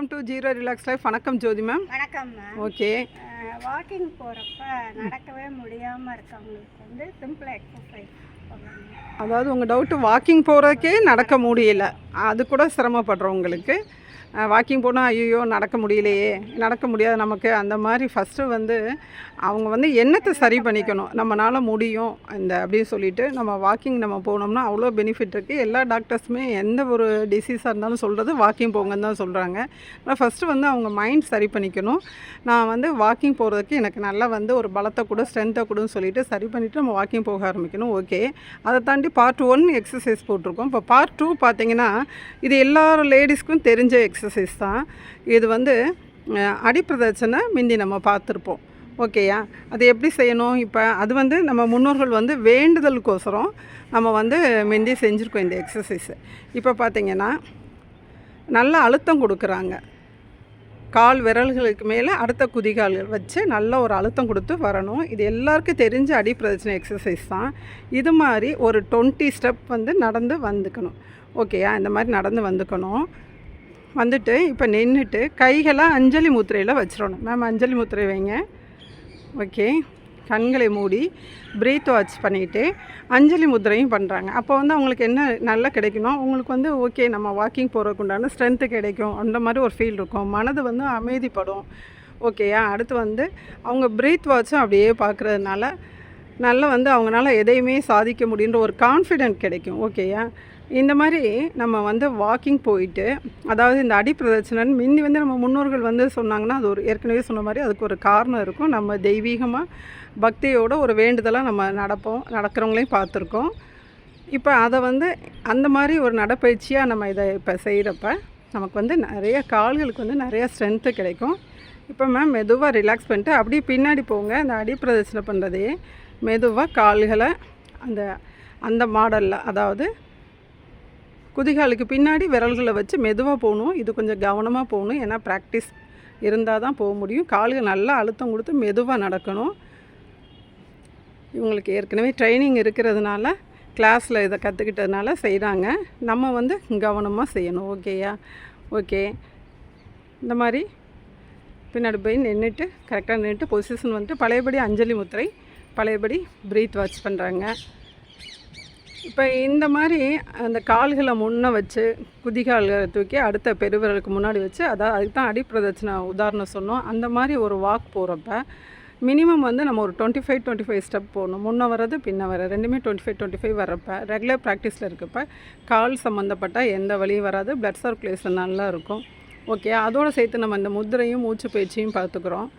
Welcome to zero relax life வணக்கம் ஜோதி ma'am வணக்கம் okay walking போகிறப்ப நடக்கவே முடியாமல் இருக்கவங்களுக்கு வந்து சிம்பிள் எக்ஸசைஸ் அதாவது உங்கள் டவுட்டு வாக்கிங் போகிறதுக்கே நடக்க முடியல. அது கூட சிரமப்படுறவங்களுக்கு. வாக்கிங் போனால் ஐயோ நடக்க முடியலையே. நடக்க முடியாது நமக்கு அந்த மாதிரி ஃபஸ்ட்டு வந்து அவங்க வந்து எண்ணத்தை சரி பண்ணிக்கணும்? நம்மளால் முடியும். இந்த அப்படின்னு சொல்லிட்டு நம்ம வாக்கிங் நம்ம போனோம்னா அவ்வளோ பெனிஃபிட் இருக்குது எல்லா டாக்டர்ஸுமே எந்த ஒரு டிசீஸாக இருந்தாலும் சொல்கிறது வாக்கிங் போங்கன்னு தான் சொல்கிறாங்க ஆனால் ஃபஸ்ட்டு வந்து அவங்க மைண்ட் சரி பண்ணிக்கணும். நான் வந்து வாக்கிங் போகிறதுக்கு எனக்கு நல்லா வந்து ஒரு பலத்தை கூட ஸ்ட்ரென்த்தை கூடன்னு சொல்லிட்டு சரி பண்ணிவிட்டு நம்ம வாக்கிங் போக ஆரம்பிக்கணும். ஓகே அதை தாண்டி பார்ட் ஒன் எக்ஸசைஸ் போட்டிருக்கோம். இப்போ பார்ட் டூ பார்த்தீங்கன்னா இது எல்லா லேடிஸ்க்கும் தெரிஞ்ச எக்ஸ் எக்ஸசைஸ் தான். இது வந்து அஹ், அடிப்பிரதட்சணை முந்தி நம்ம பார்த்துருப்போம். ஓகேயா அது எப்படி செய்யணும்? இப்போ அது வந்து நம்ம முன்னோர்கள் வந்து வேண்டுதலுக்கோசரம் நம்ம வந்து முந்தி செஞ்சுருக்கோம் இந்த எக்ஸசைஸை இப்போ பார்த்தீங்கன்னா நல்ல அழுத்தம் கொடுக்குறாங்க. கால் விரல்களுக்கு மேலே அடுத்த குதிகால்கள் வச்சு நல்ல ஒரு அழுத்தம் கொடுத்து வரணும். இது எல்லாருக்கும் தெரிஞ்ச அடிப்பிரதட்சணை எக்ஸசைஸ் தான். இது மாதிரி ஒரு டுவெண்ட்டி ஸ்டெப் வந்து நடந்து வந்துக்கணும். ஓகேயா இந்த மாதிரி நடந்து வந்துக்கணும். வந்துட்டு இப்போ நின்றுட்டு கைகளை அஞ்சலி முத்திரையில் வச்சிடணும். மேம் அஞ்சலி முத்திரை வைங்க. ஓகே கண்களை மூடி பிரீத் வாட்ச் பண்ணிவிட்டு அஞ்சலி முத்திரையும் பண்ணுறாங்க அப்போ வந்து அவங்களுக்கு என்ன நல்லா கிடைக்குமோ அவங்களுக்கு வந்து ஓகே நம்ம வாக்கிங் போகிறதுக்கு உண்டான ஸ்ட்ரென்த்து கிடைக்கும். அந்த மாதிரி ஒரு ஃபீல் இருக்கும். மனது வந்து அமைதிப்படும். ஓகேயா அடுத்து வந்து அவங்க பிரீத் வாட்சும் அப்படியே பார்க்குறதுனால நல்லா வந்து அவங்களால எதையுமே சாதிக்க முடியுன்ற ஒரு கான்ஃபிடென்ட் கிடைக்கும். ஓகேயா இந்த மாதிரி நம்ம வந்து வாக்கிங் போயிட்டு அதாவது இந்த அடிப்பிரதட்சணன் முந்தி வந்து நம்ம முன்னோர்கள் வந்து சொன்னாங்கன்னா அது ஒரு ஏற்கனவே சொன்ன மாதிரி அதுக்கு ஒரு காரணம் இருக்கும். நம்ம தெய்வீகமாக பக்தியோட ஒரு வேண்டுதலாக நம்ம நடப்போம் நடக்கிறவங்களையும் பார்த்துருக்கோம். இப்போ அதை வந்து அந்த மாதிரி ஒரு நடைப்பயிற்சியாக நம்ம இதை இப்போ செய்கிறப்ப நமக்கு வந்து நிறைய கால்களுக்கு வந்து நிறைய ஸ்ட்ரென்த்து கிடைக்கும். இப்போ மேம் மெதுவாக ரிலாக்ஸ் பண்ணிட்டு அப்படியே பின்னாடி போங்க. அந்த அடிப்பிரதட்சணை பண்ணுறதையே மெதுவாக கால்களை அந்த அந்த மாடலில் அதாவது குதிகாலுக்கு பின்னாடி விரல்களை வச்சு மெதுவாக போகணும். இது கொஞ்சம் கவனமாக போகணும். ஏன்னா ப்ராக்டிஸ் இருந்தால் தான் போக முடியும். கால்கள் நல்லா அழுத்தம் கொடுத்து மெதுவாக நடக்கணும். இவங்களுக்கு ஏற்கனவே ட்ரைனிங் இருக்கிறதுனால கிளாஸில் இதை கற்றுக்கிட்டதுனால செய்கிறாங்க நம்ம வந்து கவனமாக செய்யணும். ஓகேயா ஓகே இந்த மாதிரி பின்னாடி போய் நின்றுட்டு கரெக்டாக நின்றுட்டு பொசிஷன் வந்துட்டு பழையபடி அஞ்சலி முத்திரை பழையபடி ப்ரீத் வாட்ச் பண்ணுறாங்க இப்போ இந்த மாதிரி அந்த கால்களை முன்ன வச்சு குதிகால்களை தூக்கி அடுத்த பெருவிரலுக்கு முன்னாடி வச்சு அதாவது அதுக்கு தான் அடிப்பிரதட்சணை உதாரணம் சொன்னோம். அந்த மாதிரி ஒரு வாக் போகிறப்ப மினிமம் வந்து நம்ம ஒரு twenty five twenty five step போகணும். முன்ன வர்றது பின்ன வர ரெண்டுமே டுவெண்ட்டி ஃபைவ் டுவெண்ட்டி ஃபைவ் வரப்போ ரெகுலர் ப்ராக்டிஸில் இருக்கப்ப கால் சம்மந்தப்பட்ட எந்த வழியும் வராது. பிளட் சர்க்குலேஷன் நல்லா இருக்கும். ஓகே அதோடு சேர்த்து நம்ம இந்த முத்திரையும் மூச்சு பயிற்சியும் பார்த்துக்குறோம்.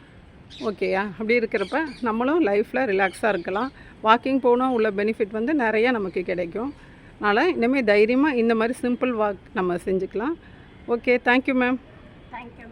ஓகேயா? அப்படி இருக்கிறப்ப நம்மளும் லைஃப்பில் ரிலாக்ஸாக இருக்கலாம். வாக்கிங் போனால் உள்ள பெனிஃபிட் வந்து நிறையா நமக்கு கிடைக்கும். அதனால் இனிமேல் தைரியமாக இந்த மாதிரி சிம்பிள் வாக் நம்ம செஞ்சுக்கலாம். Okay thank you ma'am thank you